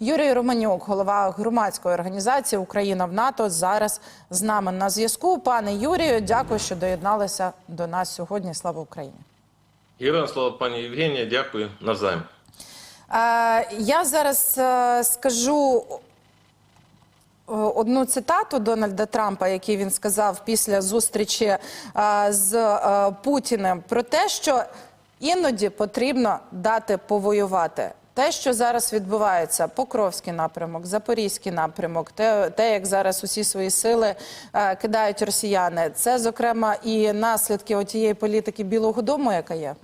Юрій Романюк, голова громадської організації Україна в НАТО, зараз з нами на зв'язку. Пане Юрію, дякую, що доєдналися до нас сьогодні. Слава Україні! Героям слава пані Євгенія, дякую навзаєм. Е, я зараз е, скажу е, одну цитату Дональда Трампа, який він сказав після зустрічі з Путіним, про те, що іноді потрібно дати повоювати. Те, що зараз відбувається, Покровський напрямок, Запорізький напрямок, те, те як зараз усі свої сили е, кидають росіяни, це зокрема і наслідки отієї політики Білого Дому, яка є.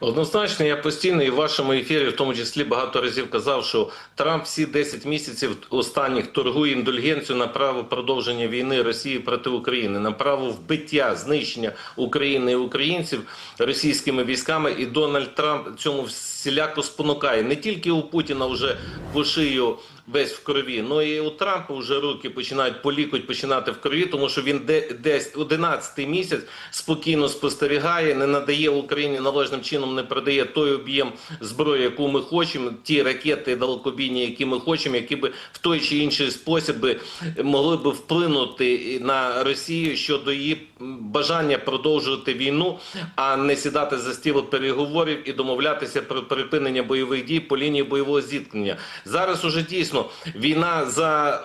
Однозначно, я постійно і в вашому ефірі, в тому числі, багато разів казав, що Трамп всі 10 місяців останніх торгує індульгенцію на право продовження війни Росії проти України, на право вбиття, знищення України і українців російськими військами. І Дональд Трамп цьому всіляко спонукає не тільки у Путіна вже по шию весь в крові, ну і у Трампа вже руки починають полікуть починати в крові, тому що він де десь 11 місяць спокійно спостерігає, не надає Україні належним чином, не передає той об'єм зброї, яку ми хочемо, ті ракети далекобійні, які ми хочемо, які би в той чи інший спосіб могли би вплинути на Росію щодо її бажання продовжувати війну, а не сідати за стіл переговорів і домовлятися про припинення бойових дій по лінії бойового зіткнення. Зараз уже дійсно війна за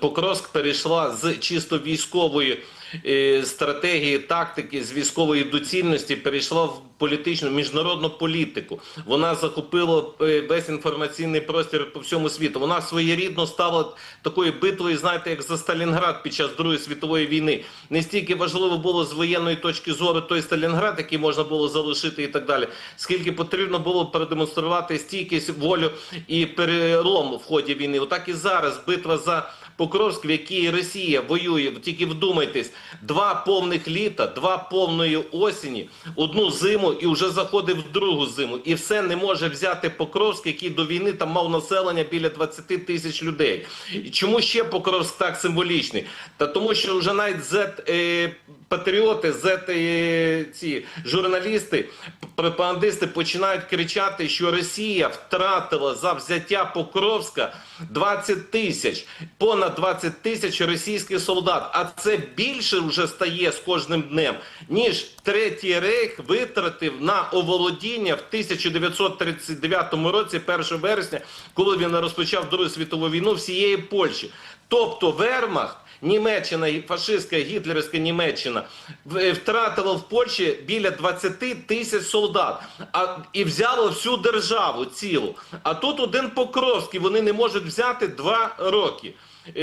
Покровськ перейшла з чисто військової е, стратегії, тактики, з військової доцільності, перейшла в політичну міжнародну політику. Вона захопила е, весь інформаційний простір по всьому світу. Вона своєрідно стала такою битвою, знаєте, як за Сталінград під час Другої світової війни. Не стільки важливо було з воєнної точки зору той Сталінград, який можна було залишити і так далі, скільки потрібно було продемонструвати стійкість, волю і перелом в ході війни. Отак і зараз битва за the Покровськ, в якій Росія воює, тільки вдумайтесь, два повних літа, два повної осені, одну зиму і вже заходить в другу зиму. І все не може взяти Покровськ, який до війни там мав населення біля 20 тисяч людей. І чому ще Покровськ так символічний? Та тому, що вже навіть Z, е, патріоти, Z, е, ці журналісти, пропагандисти починають кричати, що Росія втратила за взяття Покровська 20 тисяч, понад 20 тисяч російських солдат. А це більше вже стає з кожним днем, ніж Третій рейх витратив на оволодіння в 1939 році, 1 вересня, коли він розпочав Другу світову війну всієї Польщі. Тобто Вермахт. Німеччина фашистська гітлерівська Німеччина втратила в Польщі біля 20 тисяч солдат, а і взяла всю державу цілу. А тут один Покровський вони не можуть взяти два роки.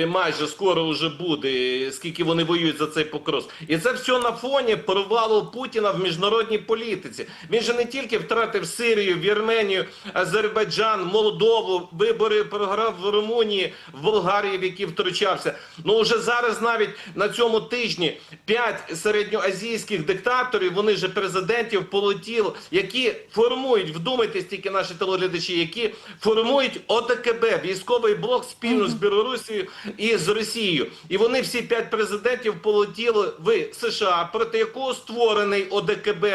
Майже скоро вже буде, скільки вони воюють за цей Покровськ. І це все на фоні провалу Путіна в міжнародній політиці. Він же не тільки втратив Сирію, Вірменію, Азербайджан, Молдову, вибори програв в Румунії, в Болгарії, в які втручався. Ну вже зараз навіть на цьому тижні п'ять середньоазійських диктаторів, вони же президентів полетіло, які формують, вдумайтесь тільки наші телеглядачі, які формують ОДКБ, військовий блок спільно з Білорусією і з Росією. І вони всі п'ять президентів полетіли в США, проти якого створений ОДКБ.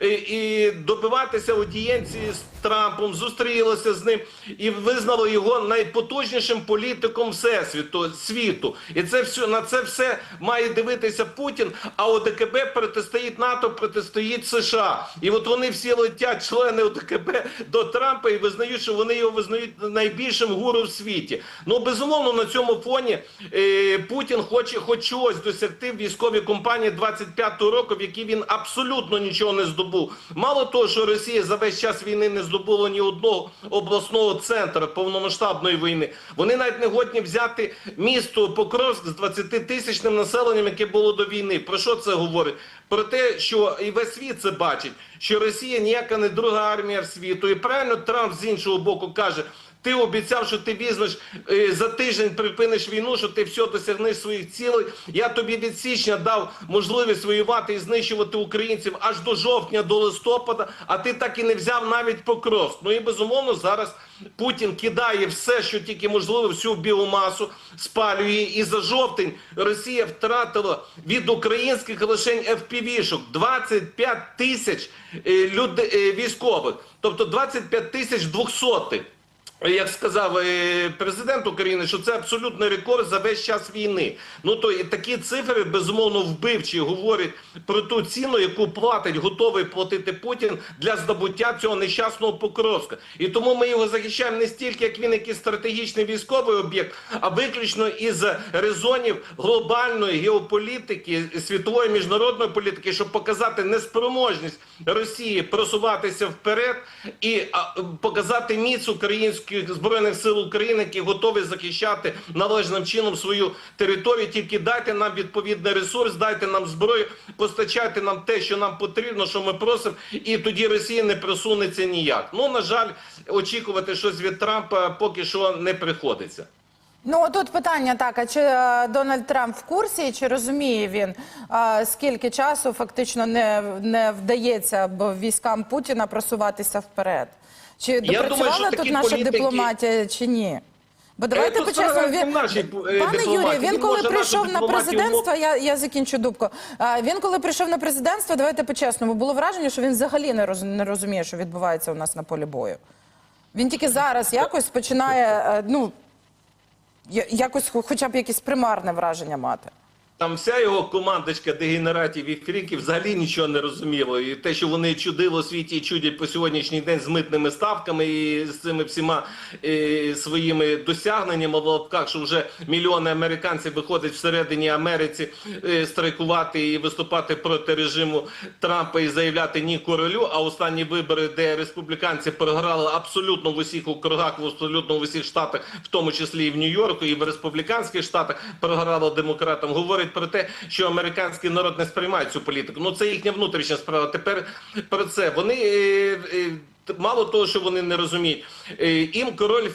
І, і добиватися аудієнції з Трампом, зустрілися з ним і визнали його найпотужнішим політиком всесвіту світу. І це все на це все має дивитися Путін. А ОДКБ протистоїть НАТО, протистоїть США. І от вони всі летять, члени ОДКБ до Трампа і визнають, що вони його визнають найбільшим гуру в світі. Ну безумовно на цьому фоні е, Путін хоче хоч чогось досягти в військовій компанії 25-го року, в якій він абсолютно нічого не здобув. Мало того, що Росія за весь час війни не здобула ні одного обласного центру повномасштабної війни. Вони навіть не годні взяти місто Покровськ з 20-тисячним населенням, яке було до війни. Про що це говорить? Про те, що і весь світ це бачить, що Росія ніяка не друга армія світу. І правильно Трамп з іншого боку каже. Ти обіцяв, що ти візьмеш е, за тиждень припиниш війну, що ти все досягнеш своїх цілей. Я тобі від січня дав можливість воювати і знищувати українців аж до жовтня, до листопада. А ти так і не взяв навіть Покровськ. Ну і безумовно зараз Путін кидає все, що тільки можливо, всю біомасу спалює. І за жовтень Росія втратила від українських лишень FPV-шок 25 тисяч е, люд- е, військових, тобто 25 тисяч двохсотих. Як сказав е, президент України, що це абсолютний рекорд за весь час війни. Ну то і такі цифри безумовно вбивчі говорять про ту ціну, яку платить, готовий платити Путін для здобуття цього нещасного Покровська. І тому ми його захищаємо не стільки, як він якийсь стратегічний військовий об'єкт, а виключно із резонів глобальної геополітики, світової міжнародної політики, щоб показати неспроможність Росії просуватися вперед і показати міць українських збройних сил України, які готові захищати належним чином свою територію. Тільки дайте нам відповідний ресурс, дайте нам зброю, постачайте нам те, що нам потрібно, що ми просимо, і тоді Росія не просунеться ніяк. Ну на жаль, очікувати щось від Трампа поки що не приходиться. Ну тут питання так: а чи е, Дональд Трамп в курсі, чи розуміє він, е, скільки часу фактично не, не вдається військам Путіна просуватися вперед? Чи думаю, допрацювала що тут такі наша політики- дипломатія чи ні? Бо давайте тут почесно. справа не в нашій, е, пане дипломатії. Юрію, він Він коли може нашу прийшов на дипломатію президентство, я, я закінчу дубку. А, Він коли прийшов на президентство, давайте по-чесному, було враження, що він взагалі не, роз, не розуміє, що відбувається у нас на полі бою. Він тільки зараз якось починає, е, ну, я- якось хо- хоча б якесь примарне враження мати. Там вся його командочка дегенератів і фріків взагалі нічого не розуміло. І те, що вони чудили у світі і чудять по сьогоднішній день з митними ставками і з цими всіма е, своїми досягненнями в лапках, що вже мільйони американців виходять всередині Америці е, страйкувати і виступати проти режиму Трампа і заявляти ні королю. А останні вибори, де республіканці програли абсолютно в усіх округах, в абсолютно в усіх штатах, в тому числі і в Нью-Йорку, і в республіканських штатах програло демократам. Говорить про те, що американський народ не сприймає цю політику. Ну це їхня внутрішня справа. Тепер про це вони е, е, мало того, що вони не розуміють. Е, їм король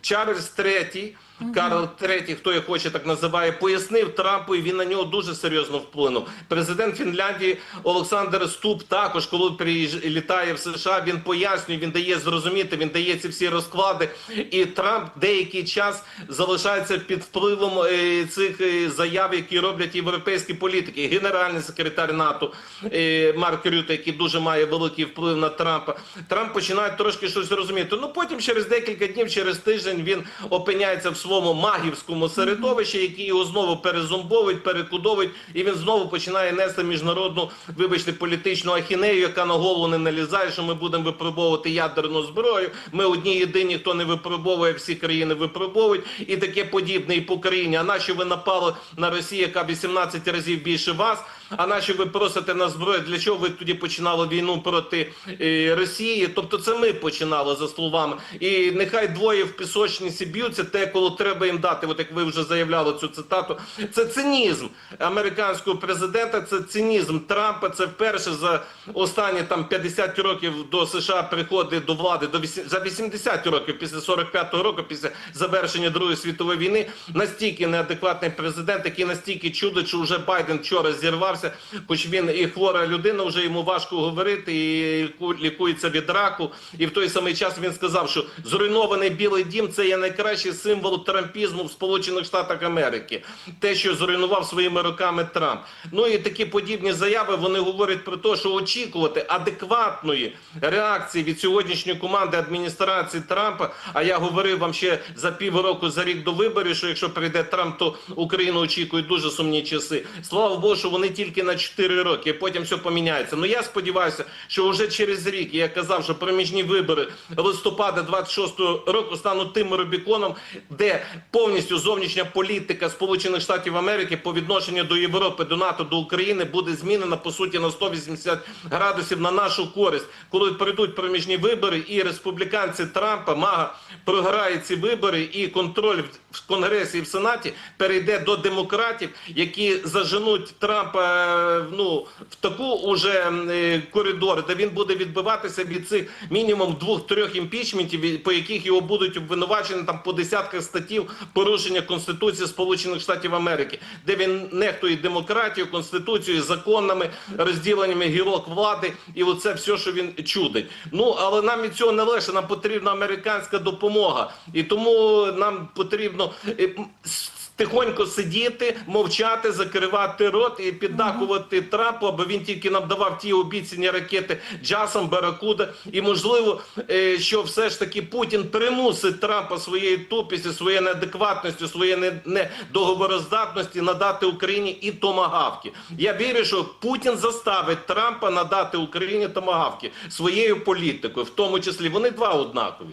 Чарльз III, Карл III, хто як хоче так називає, пояснив Трампу, і він на нього дуже серйозно вплинув. Президент Фінляндії Олександр Ступ також, коли приїж- літає в США, він пояснює, він дає зрозуміти, він дає ці всі розклади. І Трамп деякий час залишається під впливом е, цих е, заяв, які роблять європейські політики. Генеральний секретар НАТО е, Марк Рюте, який дуже має великий вплив на Трампа. Трамп починає трошки щось розуміти. Ну потім через декілька днів, через тиждень він опиняється в своєму магівському середовищі, який його знову перезумбовують, перекудовують, і він знову починає нести міжнародну, вибачте, політичну ахінею, яка на голову не налізає, що ми будемо випробовувати ядерну зброю. Ми одні єдині, хто не випробовує, всі країни випробовують, і таке подібне і по країні. А наші ви напали на Росію, яка 18 разів більше вас. А наші ви просите на зброю? Для чого ви тоді починали війну проти е, Росії? Тобто, це ми починали за словами. І нехай двоє в пісочниці б'ються, те, коли треба їм дати. От як ви вже заявляли цю цитату. Це цинізм американського президента. Це цинізм Трампа. Це вперше за останні там 50 років до США приходить до влади до вісім- за 80 років після 45-го року, після завершення Другої світової війни. Настільки неадекватний президент, який настільки чудить, що вже Байден вчора зірвався, хоч він і хвора людина, вже йому важко говорити і лікується від раку. І в той самий час він сказав, що зруйнований Білий Дім це є найкращий символ трампізму в Сполучених Штатах Америки. Те, що зруйнував своїми руками Трамп. Ну і такі подібні заяви вони говорять про те, що очікувати адекватної реакції від сьогоднішньої команди адміністрації Трампа. А я говорив вам ще за півроку, за рік до виборів, що якщо прийде Трамп, то Україну очікують дуже сумні часи. Слава Богу, що вони тільки на 4 роки, потім все поміняється. Ну я сподіваюся, що вже через рік я казав, що проміжні вибори листопада 26-го року стануть тим Рубіконом, де повністю зовнішня політика Сполучених Штатів Америки по відношенню до Європи, до НАТО, до України буде змінена по суті на 180 градусів на нашу користь, коли прийдуть проміжні вибори, і республіканці Трампа Мага програє ці вибори, і контроль в- Конгресі і в Сенаті перейде до демократів, які заженуть Трампа е, ну в таку уже е, коридор, де він буде відбиватися від цих мінімум двох-трьох імпічментів, по яких його будуть обвинувачені там по десятках статтів порушення Конституції Сполучених Штатів Америки, де він нехтує демократію, конституцією, законами, розділеннями гілок влади, і оце все, що він чудить. Ну але нам від цього не лише нам потрібна американська допомога, і тому нам потрібно е, м, с- тихонько сидіти, мовчати, закривати рот і піддакувати Трампу, аби він тільки нам давав ті обіцяні ракети Джасом, Баракуда. І можливо, е, що все ж таки Путін примусить Трампа своєю тупістю, своєю неадекватністю, своєю не- недоговороздатності надати Україні і томагавки. Я вірю, що Путін заставить Трампа надати Україні томагавки своєю політикою, в тому числі вони два однакові.